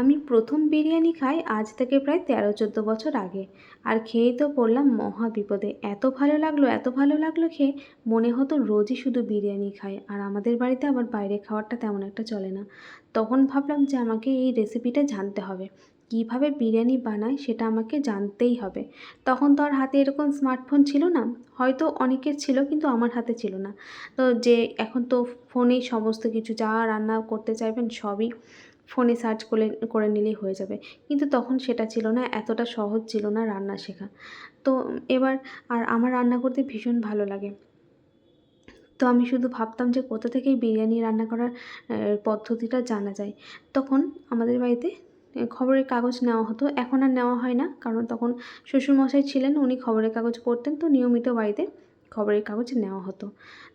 আমি প্রথম বিরিয়ানি খাই আজ থেকে প্রায় তেরো, চোদ্দ বছর আগে। আর খেয়েই তো পড়লাম মহা বিপদে। এত ভালো লাগল, এত ভালো লাগল খেয়ে মনে হতো রোজই শুধু বিরিয়ানি খাই। আর আমাদের বাড়িতে আবার বাইরে খাওয়ারটা তেমন একটা চলে না। তখন ভাবলাম যে আমাকে এই রেসিপিটা জানতে হবে। কীভাবে বিরিয়ানি বানায় সেটা আমাকে জানতেই হবে। তখন তো আর হাতে এরকম স্মার্টফোন ছিল না। হয়তো অনেকের ছিল কিন্তু আমার হাতে ছিল না। তো যে এখন তো ফোনেই সমস্ত কিছু, যা রান্না করতে চাইবেন সবই ফোনে সার্চ করে করে নিলেই হয়ে যাবে। কিন্তু তখন সেটা ছিল না, এতটা সহজ ছিল না রান্না শেখা। তো এবার আর আমার রান্না করতে ভীষণ ভালো লাগে। তো আমি শুধু ভাবতাম যে কোথা থেকেই বিরিয়ানি রান্না করার পদ্ধতিটা জানা যায়। তখন আমাদের বাড়িতে খবরের কাগজ নেওয়া হতো। এখন আর নেওয়া হয় না, কারণ তখন শ্বশুরমশাই ছিলেন, উনি খবরের কাগজ পড়তেন, তো নিয়মিত বাড়িতে খবরের কাগজ নেওয়া হতো।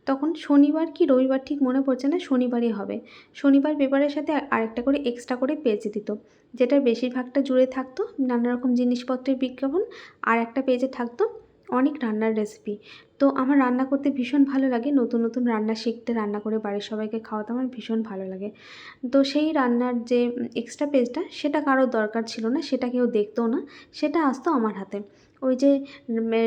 তখন শনিবার কি রবিবার ঠিক মনে পড়ছে না, শনিবারই হবে। শনিবার পেপারের সাথে আরেকটা করে এক্সট্রা করে পেজ দিত, যেটার বেশিরভাগটা জুড়ে থাকতো নানা রকম জিনিসপত্রের বিজ্ঞাপন আর একটা পেজে থাকতো অনেক রান্নার রেসিপি তো আমার রান্না করতে ভীষণ ভালো লাগে, নতুন নতুন রান্না শিখতে, রান্না করে বাড়ির সবাইকে খাওয়াতে আমার ভীষণ ভালো লাগে। তো সেই রান্নার যে এক্সট্রা পেজটা সেটা কারোর দরকার ছিল না, সেটা কেউ দেখতো না, সেটা আসতো আমার হাতে। ওই যে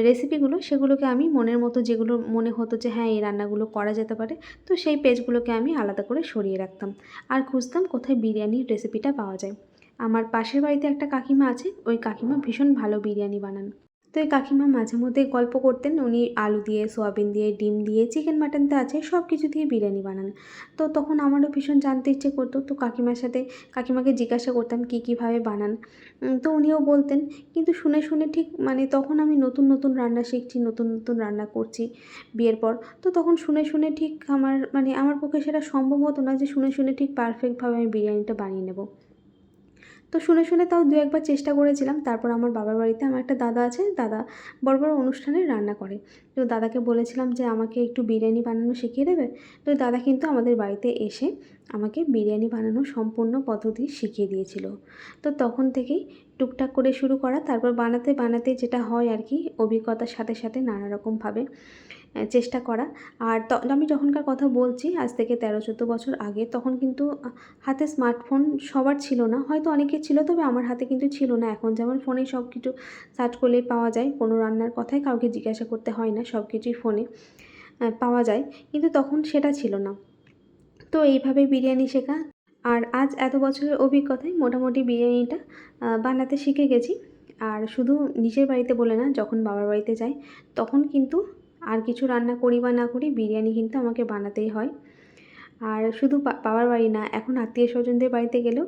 রেসিপিগুলো সেগুলোকে আমি মনের মতো যেগুলো মনে হতো যে হ্যাঁ এই রান্নাগুলো করা যেতে পারে, তো সেই পেজগুলোকে আমি আলাদা করে সরিয়ে রাখতাম। আর খুঁজতাম কোথায় বিরিয়ানির রেসিপিটা পাওয়া যায়। আমার পাশের বাড়িতে একটা কাকিমা আছে, ওই কাকিমা ভীষণ ভালো বিরিয়ানি বানান। তো এই কাকিমা মাঝে মধ্যে গল্প করতেন। উনি আলু দিয়ে, সোয়াবিন দিয়ে, ডিম দিয়ে চিকেন মাটন তো আছে সব কিছু দিয়ে বিরিয়ানি বানান। তো তখন আমারও ভীষণ জানতে ইচ্ছে করতো। তো কাকিমার সাথে কাকিমাকে জিজ্ঞাসা করতাম কী কীভাবে বানান। তো উনিও বলতেন, কিন্তু শুনে শুনে ঠিক মানে তখন আমি নতুন নতুন রান্না শিখছি, নতুন নতুন রান্না করছি বিয়ের পর। তো তখন শুনে শুনে ঠিক আমার মানে আমার পক্ষে সেটা সম্ভব হতো না যে শুনে শুনে ঠিক পারফেক্টভাবে আমি বিরিয়ানিটা বানিয়ে নেব। তো শুনে শুনে তাও দু একবার চেষ্টা করেছিলাম। তারপর আমার বাবার বাড়িতে আমার একটা দাদা আছে, দাদা বড় বড় অনুষ্ঠানে রান্না করে। তো দাদাকে বলেছিলাম যে, আমাকে একটু বিরিয়ানি বানানো শিখিয়ে দেবে? তো দাদা কিন্তু আমাদের বাড়িতে এসে আমাকে বিরিয়ানি বানানো সম্পূর্ণ পদ্ধতি শিখিয়ে দিয়েছিল। তো তখন থেকেই টুকটাক করে শুরু করা, তারপর বানাতে বানাতে যেটা হয় আর কি, অভিজ্ঞতার সাথে সাথে নানা রকমভাবে চেষ্টা করা। আর আমি যখনকার কথা বলছি, আজ থেকে তেরো, চোদ্দ বছর আগে, তখন কিন্তু হাতে স্মার্টফোন সবার ছিল না। হয়তো অনেকের ছিল, তবে আমার হাতে কিন্তু ছিল না। এখন যেমন ফোনে সব কিছু সার্চ করলেই পাওয়া যায়, কোনো রান্নার কথাই কাউকে জিজ্ঞাসা করতে হয় না সব কিছুই ফোনে পাওয়া যায়। কিন্তু তখন সেটা ছিল না। তো এইভাবে বিরিয়ানি শেখা আর আজ এত বছরের অভিজ্ঞতায় মোটামুটি বিরিয়ানিটা বানাতে শিখে গেছি। আর শুধু নিজের বাড়িতে বলে না, যখন বাবার বাড়িতে যাই, তখন কিন্তু আর কিছু রান্না করি বা না করি, বিরিয়ানি কিন্তু আমাকে বানাতেই হয়। আর শুধু বাবার বাড়ি না, এখন আত্মীয় স্বজনদের বাড়িতে গেলেও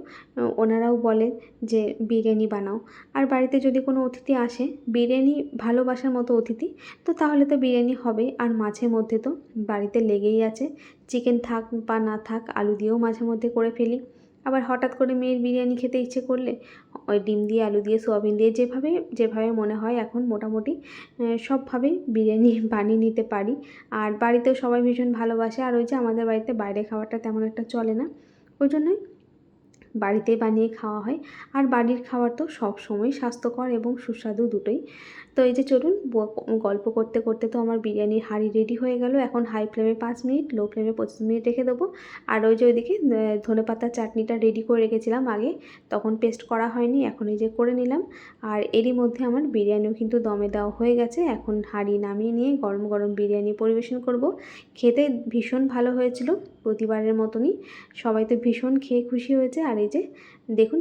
ওনারাও বলে যে বিরিয়ানি বানাও। আর বাড়িতে যদি কোনো অতিথি আসে, বিরিয়ানি ভালোবাসার মতো অতিথি, তো তাহলে তো বিরিয়ানি হবে। আর মাঝে মধ্যে তো বাড়িতে লেগেই আছে। চিকেন থাক বা না থাক, আলু দিয়েও মাঝে মধ্যে করে ফেলি। আবার হঠাৎ করে মেয়ের বিরিয়ানি খেতে ইচ্ছে করলে, ওই ডিম দিয়ে, আলু দিয়ে, সোয়াবিন দিয়ে যেভাবে যেভাবে মনে হয় এখন মোটামুটি সবভাবেই বিরিয়ানি বানিয়ে নিতে পারি। আর বাড়িতেও সবাই ভীষণ ভালোবাসে। আর ওই যে আমাদের বাড়িতে বাইরে খাওয়াটা তেমন একটা চলে না। ওই জন্যই বাড়িতে বানিয়ে খাওয়া হয়। আর বাড়ির খাবার তো সবসময় স্বাস্থ্যকর এবং সুস্বাদু দুটোই। তো এই যে চলুন গল্প করতে করতে তো আমার বিরিয়ানির হাঁড়ি রেডি হয়ে গেল। এখন হাই ফ্লেমে পাঁচ মিনিট লো ফ্লেমে পঁচিশ মিনিট রেখে দেবো। আর ওই যে ওইদিকে ধনে পাতার চাটনিটা রেডি করে রেখেছিলাম আগে। তখন পেস্ট করা হয়নি, এখন এই যে করে নিলাম। আর এরই মধ্যে আমার বিরিয়ানিও কিন্তু দমে দেওয়া হয়ে গেছে। এখন হাঁড়ি নামিয়ে নিয়ে গরম গরম বিরিয়ানি পরিবেশন করব। খেতে ভীষণ ভালো হয়েছিল, প্রতিবারের মতনই। সবাই তো ভীষণ খেয়ে খুশি হয়েছে। আর যে দেখুন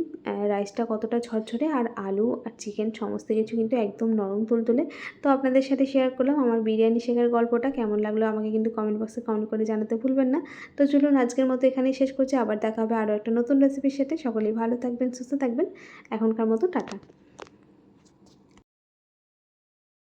রাইসটা কতটা ঝরঝরে আর আলু আর চিকেন সমস্ত কিছু কিন্তু একদম নরম তুলতুলে তো আপনাদের সাথে শেয়ার করলাম আমার বিরিয়ানি শেখার গল্পটা, কেমন লাগল আমাকে কিন্তু কমেন্ট বক্সে কমেন্ট করে জানাতে ভুলবেন না। তো চলুন আজকের মতো এখানেই শেষ করছি, আবার দেখা হবে আরও একটা নতুন রেসিপির সাথে। সকলেই ভালো থাকবেন, সুস্থ থাকবেন। এখনকার মতো টাটা।